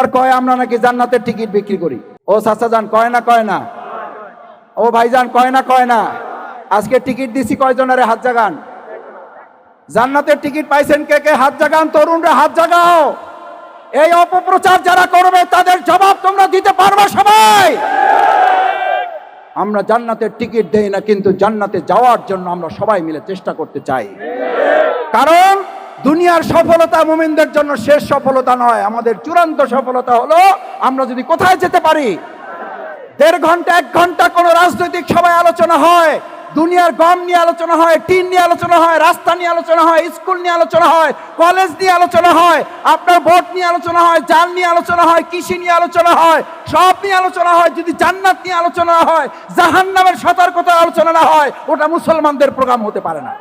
আর কয়, আমরা নাকি জান্নাতের টিকিট বিক্রি করি। ও চাচা যান, কয় না কয় না? ও ভাইজান কয় না কয় না? আজকে টিকিট দিছি কয়জনের হাত জাগান? জান্নাতের টিকিট পাইছেন কে কে? হাত জাগান, তরুণরা, হাত জাগাও। এই অপপ্রচার যারা করবে, তাদের জবাব তোমরা দিতে পারবে সবাই। আমরা জান্নাতের টিকিট দেই না, কিন্তু জান্নাতে যাওয়ার জন্য আমরা সবাই মিলে চেষ্টা করতে চাই। কারণ দুনিয়ার সফলতা মুমিনদের জন্য শেষ সফলতা নয় আমাদের চূড়ান্ত সফলতা হলো আমরা যদি কোথায় যেতে পারি দেড় ঘণ্টা এক ঘণ্টা কোনো রাজনৈতিক সভায় আলোচনা হয় দুনিয়ার গম নিয়ে আলোচনা হয় টিন নিয়ে আলোচনা হয় রাস্তা নিয়ে আলোচনা হয় স্কুল নিয়ে আলোচনা হয় কলেজ নিয়ে আলোচনা হয় আপনার ভোট নিয়ে আলোচনা হয় জাল নিয়ে আলোচনা হয় কৃষি নিয়ে আলোচনা হয় সব নিয়ে আলোচনা হয় যদি জান্নাত নিয়ে আলোচনা হয় জাহান্নামের সতর্কতা আলোচনা না হয় ওটা মুসলমানদের প্রোগ্রাম হতে পারে না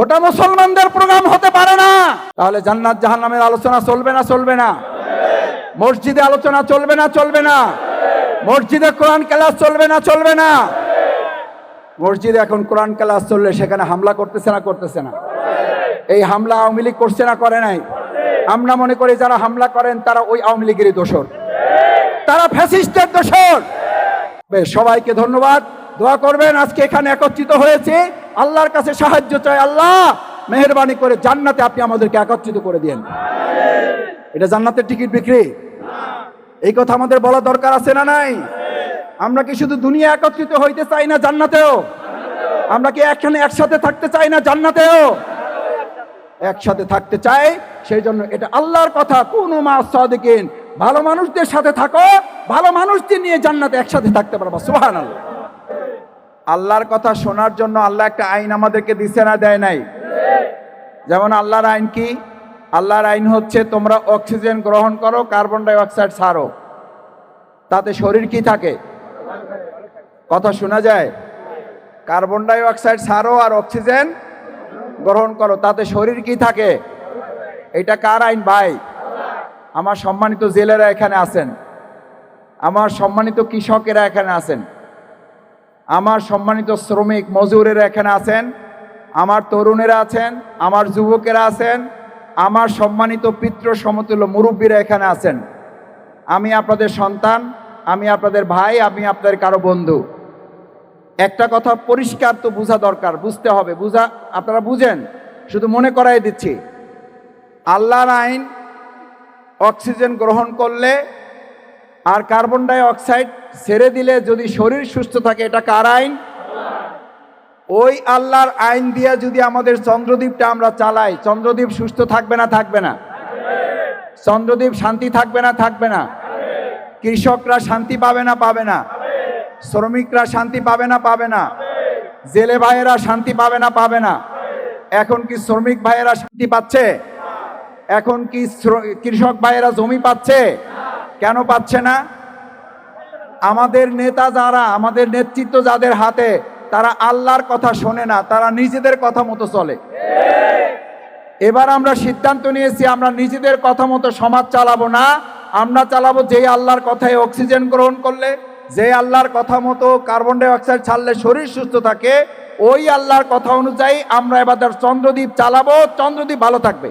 ওটা মুসলমানদের প্রোগ্রাম হতে পারে না। তাহলে জান্নাত জাহান্নামের আলোচনা চলবে না চলবে না? মসজিদে আলোচনা চলবে না চলবে না? মসজিদে কোরআন ক্লাস চলবে না চলবে না? মসজিদে এখন কোরআন ক্লাস চললে সেখানে হামলা করতেছে না করতেছে না? এই হামলা আওয়ামী লীগ করছে না, করে নাই? আমরা মনে করি যারা হামলা করেন, তারা ওই আওয়ামী লীগেরই দোষর। তারা ফ্যাসিস্টের দোষর। বেশ সবাইকে ধন্যবাদ। দোয়া করবেন, আজকে এখানে একত্রিত হয়েছে। আল্লাহর কাছে সাহায্য চাই, আল্লাহ! মেহরবানি করে জান্নাতে আপনি আমাদেরকে একত্রিত করে দিন এটা জান্নাতের টিকিট বিক্রি। এই কথা আমাদের বলা দরকার আছে না নাই? আমরা কি শুধু দুনিয়া একত্রিত হইতে চাই না জান্নাতেও? আমরা কি এখানে একসাথে থাকতে চাই না জান্নাতেও? একসাথে থাকতে চাই সেই জন্য এটা আল্লাহর কথা। কোন মা সাদিকিন। ভালো মানুষদের সাথে থাকো, ভালো মানুষদের নিয়ে জান্নাতে একসাথে থাকতে পারবা সুহান আল্লাহ আল্লাহর কথা শোনার জন্য আল্লাহ একটা আইন আমাদেরকে দিছে না দেয় নাই? যেমন আল্লাহর আইন কি? আল্লাহর আইন হচ্ছে তোমরা অক্সিজেন গ্রহণ করো, কার্বন ডাই অক্সাইড ছাড়ো। তাতে শরীর কি থাকে? কথা শোনা যায়? কার্বন ডাই অক্সাইড ছাড়ো আর অক্সিজেন গ্রহণ করো, তাতে শরীর কি থাকে? এটা কার আইন ভাই? আমার সম্মানিত জেলেরা এখানে আছেন। আমার সম্মানিত কৃষকেরা এখানে আছেন। আমার সম্মানিত শ্রমিক মজুরেরা এখানে আছেন, আমার তরুণেরা আছেন, আমার যুবকেরা আছেন, আমার সম্মানিত পিতৃ সমতুল্য মুরব্বীরা এখানে আছেন। আমি আপনাদের সন্তান, আমি আপনাদের ভাই, আমি আপনাদের কারও বন্ধু। একটা কথা পরিষ্কার তো বোঝা দরকার, বুঝতে হবে। বুঝা, আপনারা বুঝেন? শুধু মনে করাই দিচ্ছি। আল্লাহর আইন, অক্সিজেন গ্রহণ করলে আর কার্বন ডাই অক্সাইড ছেড়ে দিলে যদি শরীর সুস্থ থাকে, এটা কার আইন? ওই আল্লাহর আইন দিয়ে যদি আমাদের চন্দ্রদ্বীপটা আমরা চালাই, চন্দ্রদ্বীপ সুস্থ থাকবে না থাকবে না? চন্দ্রদ্বীপ শান্তি থাকবে না থাকবে না? কৃষকরা শান্তি পাবে না পাবে না? শ্রমিকরা শান্তি পাবে না পাবে না? জেলে ভাইয়েরা শান্তি পাবে না পাবে না? এখন কি শ্রমিক ভাইয়েরা শান্তি পাচ্ছে? এখন কি কৃষক ভাইয়েরা জমি পাচ্ছে? কেন পাচ্ছে না? আমাদের নেতা যারা, আমাদের নেতৃত্ব যাদের হাতে, তারা আল্লাহর কথা শোনে না, তারা নিজেদের কথা মতো চলে। এবার আমরা সিদ্ধান্ত নিয়েছি, আমরা নিজেদের কথা মতো সমাজ চালাবো না, আমরা চালাবো যেই আল্লাহর কথায় অক্সিজেন গ্রহণ করলে যে আল্লাহর কথা মতো কার্বন ডাই অক্সাইড ছাড়লে শরীর সুস্থ থাকে, ওই আল্লাহর কথা অনুযায়ী আমরা এবার চন্দ্রদ্বীপ চালাবো, চন্দ্রদ্বীপ ভালো থাকবে।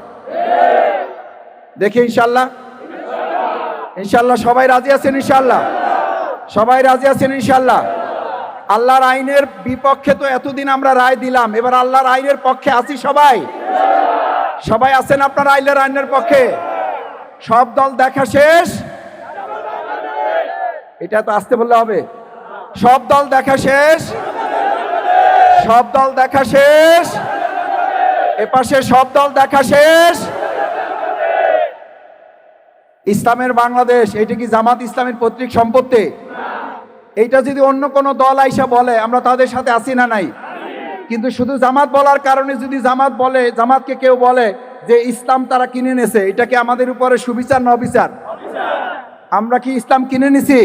দেখি ইনশাল্লাহ ইনশাল্লাহ সবাই রাজি আছেন ইনশাল্লাহ সবাই রাজি আছেন ইনশাল্লাহ আল্লাহর আইনের বিপক্ষে তো এতদিন আমরা রায় দিলাম, এবার আল্লাহর আইনের পক্ষে আছি সবাই? সবাই আছেন আপনার আইলের আইনের পক্ষে? সব দল দেখা শেষ? এটা তো আসতে বললে হবে। সব দল দেখা শেষ? সব দল দেখা শেষ? এপাশে সব দল দেখা শেষ? ইসলামের বাংলাদেশ এটা কি জামাত ইসলামের পৈতৃক সম্পত্তি? এইটা যদি অন্য কোনো দল আইসা বলে, আমরা তাদের সাথে আসি না নাই? কিন্তু শুধু জামাত বলার কারণে যদি জামাত বলে, জামাতকে কেউ বলে যে ইসলাম তারা কিনে নেছে এটা কি আমাদের উপরে সুবিচার না অবিচার? আমরা কি ইসলাম কিনে নিছি?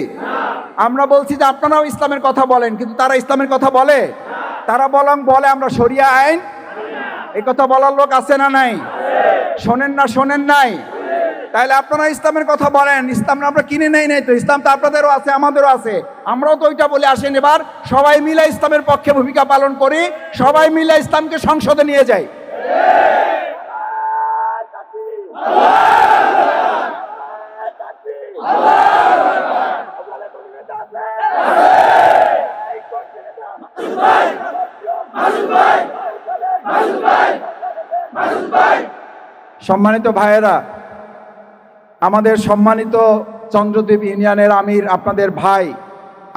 আমরা বলছি যে আপনারাও ইসলামের কথা বলেন, কিন্তু তারা ইসলামের কথা বলে? তারা বলং বলে আমরা শরিয়া আইন। এই কথা বলার লোক আছে না নাই? শোনেন না, শোনেন নাই? তাহলে আপনারা ইসলামের কথা বলেন, ইসলাম আমরা কিনে নেই নাই তো, ইসলাম তো আপনাদেরও আছে, আমাদেরও আছে। আমরাও তো ওইটা বলে আসেন এবার, সবাই মিলে ইসলামের পক্ষে ভূমিকা পালন করি, সবাই মিলে ইসলামকে সংসদে নিয়ে যাই। সম্মানিত ভাইয়েরা আমাদের সম্মানিত চন্দ্রদ্বীপ ইউনিয়নের আমির, আপনাদের ভাই,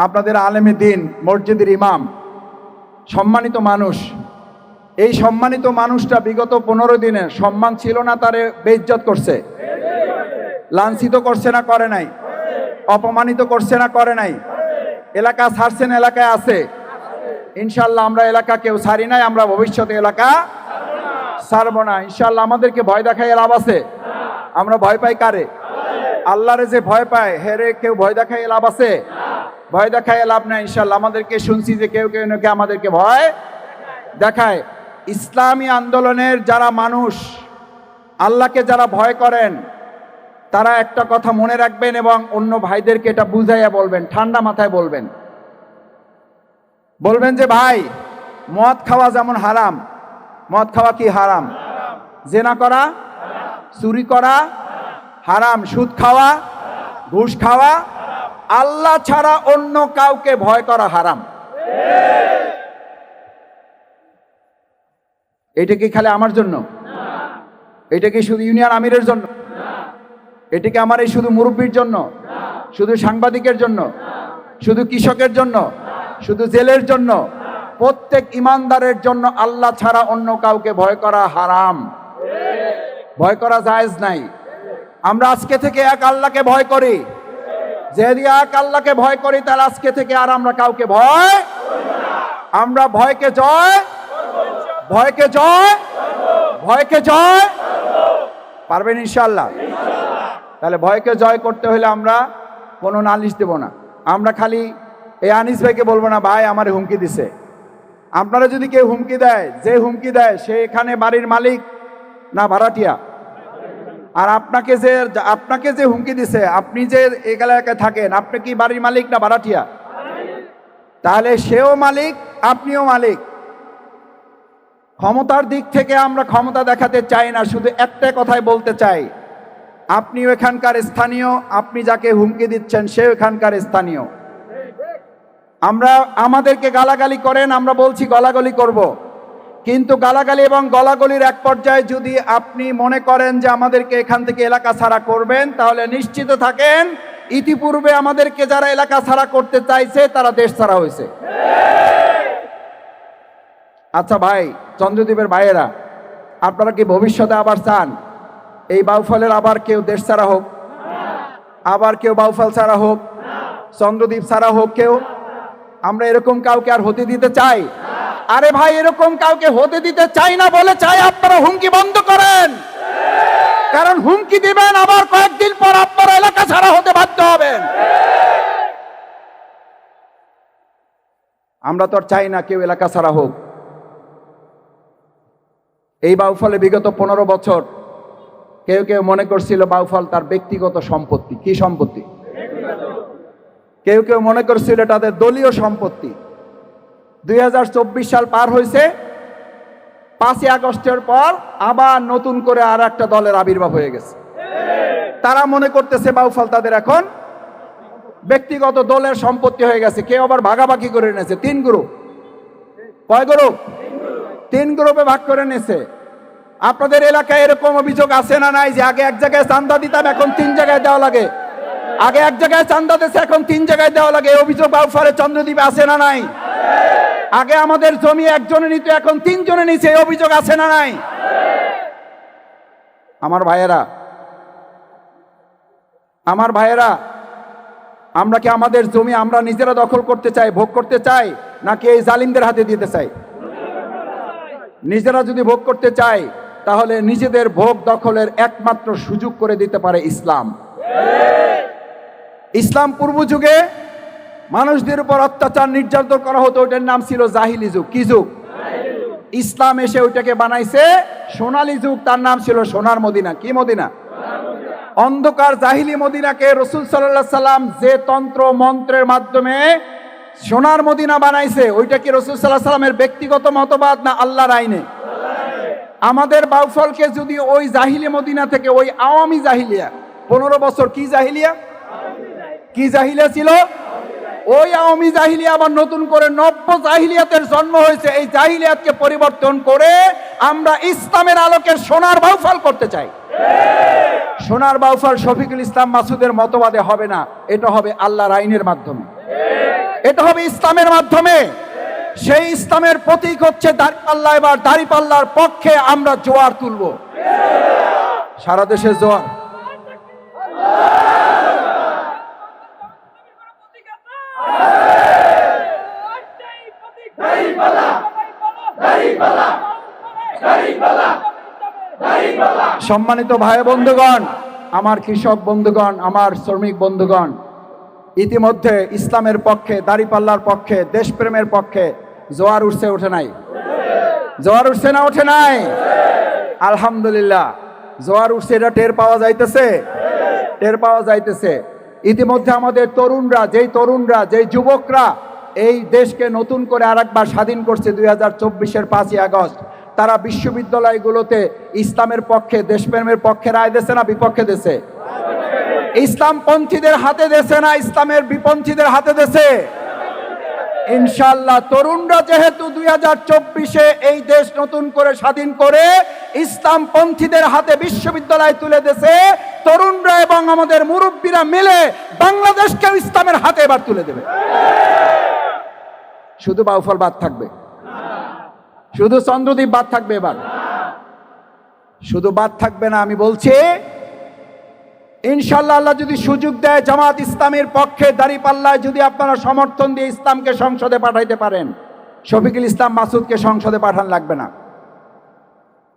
আপনাদের আলেমে দিন, মসজিদের ইমাম, সম্মানিত মানুষ। এই সম্মানিত মানুষটা বিগত পনেরো দিনে সম্মান ছিল না, তারে বেইজ্জত করছে। লাঞ্ছিত করছে না, করে নাই। অপমানিত করছে না, করে নাই। এলাকা ছাড়ছেন এলাকায় আছে। ইনশাল্লাহ আমরা এলাকা কেউ ছাড়ি নাই, আমরা ভবিষ্যতে এলাকা ছাড়বো না। ইনশাল্লাহ আমাদেরকে ভয় দেখাই লাভ আছে। আমরা ভয় পাই কারে? আল্লাহরে যে ভয় পায় হেরে কেউ ভয় দেখাই লাভ আছে? ভয় দেখায় লাভ নাই ইনশাল্লাহ আমাদেরকে শুনছি যে কেউ কেউ নাকি আমাদেরকে ভয় দেখায়। ইসলামী আন্দোলনের যারা মানুষ, আল্লাহকে যারা ভয় করেন, তারা একটা কথা মনে রাখবেন এবং অন্য ভাইদেরকে এটা বুঝাইয়া বলবেন, ঠান্ডা মাথায় বলবেন। বলবেন যে, ভাই, মদ খাওয়া যেমন হারাম, মদ খাওয়া কি হারাম? জেনা করা, চুরি করা হারাম, সুদ খাওয়া, ঘুষ খাওয়া, আল্লাহ ছাড়া অন্য কাউকে ভয় করা হারাম। এটা কি খালি আমার জন্য? এটা কি শুধু ইউনিয়ন আমিরের জন্য? এটা কি আমার এই শুধু মুরব্বীর জন্য? শুধু সাংবাদিকের জন্য? শুধু কৃষকের জন্য? শুধু জেলের জন্য? প্রত্যেক ইমানদারের জন্য আল্লাহ ছাড়া অন্য কাউকে ভয় করা হারাম। ভয় করা জায়েজ নাই। আমরা আজকে থেকে এক আল্লাহকে ভয় করি। যদি এক আল্লাহকে ভয় করি, তাহলে আজকে থেকে আর আমরা কাউকে ভয় আমরা ভয়কে জয় ভয়কে জয় ভয়কে জয় পারবেন ইনশাল্লাহ তাহলে ভয়কে জয় করতে হলে আমরা কোনো নালিশ দেব না। আমরা খালি এই আনিস ভাইকে বলব না, ভাই, আমার হুমকি দিছে। আপনারা যদি কেউ হুমকি দেয়, যে হুমকি দেয়, সে এখানে বাড়ির মালিক না ভাড়াটিয়া? আর আপনাকে যে আপনাকে যে হুমকি দিছে, আপনি যে এই এলাকায় থাকেন, আপনি কি বাড়ির মালিক না ভাড়াটিয়া? তাহলে সেও মালিক, আপনিও মালিক। ক্ষমতার দিক থেকে আমরা ক্ষমতা দেখাতে চাই না, শুধু একটা কথাই বলতে চাই। আপনিও এখানকার স্থানীয়, আপনি যাকে হুমকি দিচ্ছেন সে এখানকার স্থানীয়। আমরা, আমাদেরকে গালাগালি করেন, আমরা বলছি গলাগলি করব। কিন্তু গালাগালি এবং গলাগলির এক পর্যায়ে যদি আপনি মনে করেন যে আমাদেরকে এখান থেকে এলাকা ছাড়া করবেন, তাহলে নিশ্চিত থাকেন, ইতিপূর্বে আমাদেরকে যারা এলাকা ছাড়া করতে চাইছে, তারা দেশ ছাড়া হয়েছে। আচ্ছা ভাই, চন্দ্রদ্বীপের ভাইয়েরা, আপনারা কি ভবিষ্যতে আবার চান? এই বাউফলের আবার কেউ দেশ ছাড়া হোক, আবার কেউ বাউফল ছাড়া হোক, চন্দ্রদ্বীপ ছাড়া হোক কেউ, আমরা এরকম কাউকে আর হতে দিতে চাই? আরে ভাই, এরকম কাউকে হতে দিতে চাই না বলে চাই আপনারা হুমকি বন্ধ করেন। কারণ হুমকি দিবেন, আবার কয়েকদিন পর আপনারা এলাকা ছাড়া হতে বাধ্য হবেন। আমরা তো চাই না কেউ এলাকা ছাড়া হোক। এই বাউফলে বিগত পনেরো বছর কেউ কেউ মনে করছিল বাউফল তার ব্যক্তিগত সম্পত্তি। কি সম্পত্তি? কেউ কেউ মনে করছিল তাদের দলীয় সম্পত্তি। দুই হাজার চব্বিশ সাল পার হয়েছে পাঁচই আগস্টের পর আবার নতুন করে আর একটা দলের আবির্ভাব হয়ে গেছে। তারা মনে করতেছে বাউফল তাদের এখন ব্যক্তিগত দলের সম্পত্তি হয়ে গেছে। কেউ আবার ভাগাভাগি করে নিয়েছে তিন গ্রুপ। কয় গ্রুপ? তিন গ্রুপে ভাগ করে নিয়েছে আপনাদের এলাকায় এরকম অভিযোগ আছে না নাই যে আগে এক জায়গায় চান্দা দিতাম, এখন তিন জায়গায় দেওয়া লাগে? আগে এক জায়গায় চান্দা দিচ্ছে এখন তিন জায়গায় দেওয়া লাগে। অভিযোগ বাউফারে চন্দ্রদ্বীপে আছে না নাই? আগে আমাদের জমি একজনে নিত, এখন তিনজনে নিচে অভিযোগ আছে না নাই? আমার ভাইয়েরা আমার ভাইয়েরা, আমরা কি আমাদের জমি আমরা নিজেরা দখল করতে চাই, ভোগ করতে চাই, নাকি এই জালিমদের হাতে দিতে চাই? নিজেরা যদি ভোগ করতে চাই তাহলে নিজেদের ভোগ দখলের একমাত্র সুযোগ করে দিতে পারে ইসলাম। ইসলাম পূর্ব যুগে মানুষদের উপর অত্যাচার নির্যাতন করা হতো, ওইটার নাম ছিল জাহিলি যুগ। কি যুগ? ইসলাম এসে ওইটাকে বানাইছে, সোনালি যুগ, তার নাম ছিল সোনার মদিনা। কি মদিনা? অন্ধকার জাহিলি মদিনাকে রসুল সাল্লাহ সাল্লাম যে তন্ত্র, মন্ত্রের মাধ্যমে সোনার মদিনা বানাইছে, ওইটা কি রসুল সাল্লাহ সাল্লামের ব্যক্তিগত মতবাদ না আল্লাহর আইনে? আমাদের বাউফলকে যদি ওই জাহিলি মদিনা থেকে, ওই আওয়ামী জাহিলিয়া, পনেরো বছর কি জাহিলিয়া? কি জাহিলিয়া ছিল? ওই আওয়ামী জাহিলিয়া আবার নতুন করে নব্য জাহিলিয়াতের জন্ম হয়েছে। এই জাহিলিয়াতকে পরিবর্তন করে আমরা ইসলামের আলোকে সোনার বাউফল করতে চাই। সোনার বাউফার শফিকুল ইসলাম মাসুদের মতবাদে হবে না, এটা হবে আল্লাহর আইনের মাধ্যমে। এটা হবে ইসলামের মাধ্যমে। সেই ইসলামের প্রতীক হচ্ছে দাড়িপাল্লা, এবার দাঁড়িপাল্লার পক্ষে আমরা জোয়ার তুলব। সারা দেশে জোয়ার। সম্মানিত ভাই বন্ধুগণ, আমার কৃষক বন্ধুগণ, আমার শ্রমিক বন্ধুগণ, ইতিমধ্যে ইসলামের পক্ষে, দাড়িপাল্লার পক্ষে, দেশপ্রেমের পক্ষে জোয়ার উঠছে ওঠে নাই? জোয়ার উঠছে না ওঠে নাই? আলহামদুলিল্লাহ। জোয়ার উঠছে, এটা টের পাওয়া যাইতেছে? টের পাওয়া যাইতেছে। ইতিমধ্যে আমাদের তরুণরা, যেই তরুণরা, যেই যুবকরা এই দেশকে নতুন করে আরেকবার স্বাধীন করছে দুই হাজার চব্বিশের পাঁচই আগস্ট। তারা বিশ্ববিদ্যালয়গুলোতে ইসলামের পক্ষে, দেশপ্রেমের পক্ষে রায় দেশে না বিপক্ষে দেশে ইসলাম পন্থীদের হাতে দেশে না, ইসলামের বিপন্থীদের হাতে দেশে ইনশাল্লাহ তরুণরা যেহেতু দুই হাজার চব্বিশে এই দেশ নতুন করে স্বাধীন করে ইসলাম পন্থীদের হাতে বিশ্ববিদ্যালয় তুলে দেশে তরুণরা এবং আমাদের মুরব্বীরা মিলে বাংলাদেশকেও ইসলামের হাতে এবার তুলে দেবে। শুধু বাউফল বাদ থাকবে। শুধু চন্দ্রদ্বীপ বাদ থাকবে এবার। শুধু বাদ থাকবে না, আমি বলছি ইনশাল্লাহ আল্লাহ যদি সুযোগ দেয় জামাত ইসলামের পক্ষে দাঁড়িপাল্লায় যদি আপনারা সমর্থন দিয়ে ইসলামকে সংসদে পাঠাইতে পারেন, শফিকুল ইসলাম মাসুদকে সংসদে পাঠান লাগবে না।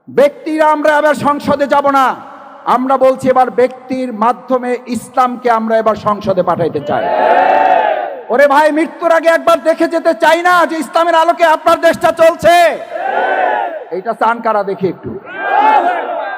ব্যক্তিরা আমরা এবার সংসদে যাব না, আমরা বলছি এবার ব্যক্তির মাধ্যমে ইসলামকে আমরা এবার সংসদে পাঠাইতে চাই। ওরে ভাই, মৃত্যুর আগে একবার দেখে যেতে চাই না যে ইসলামের আলোকে আপনার দেশটা চলছে। এইটা চান কারা দেখি একটু।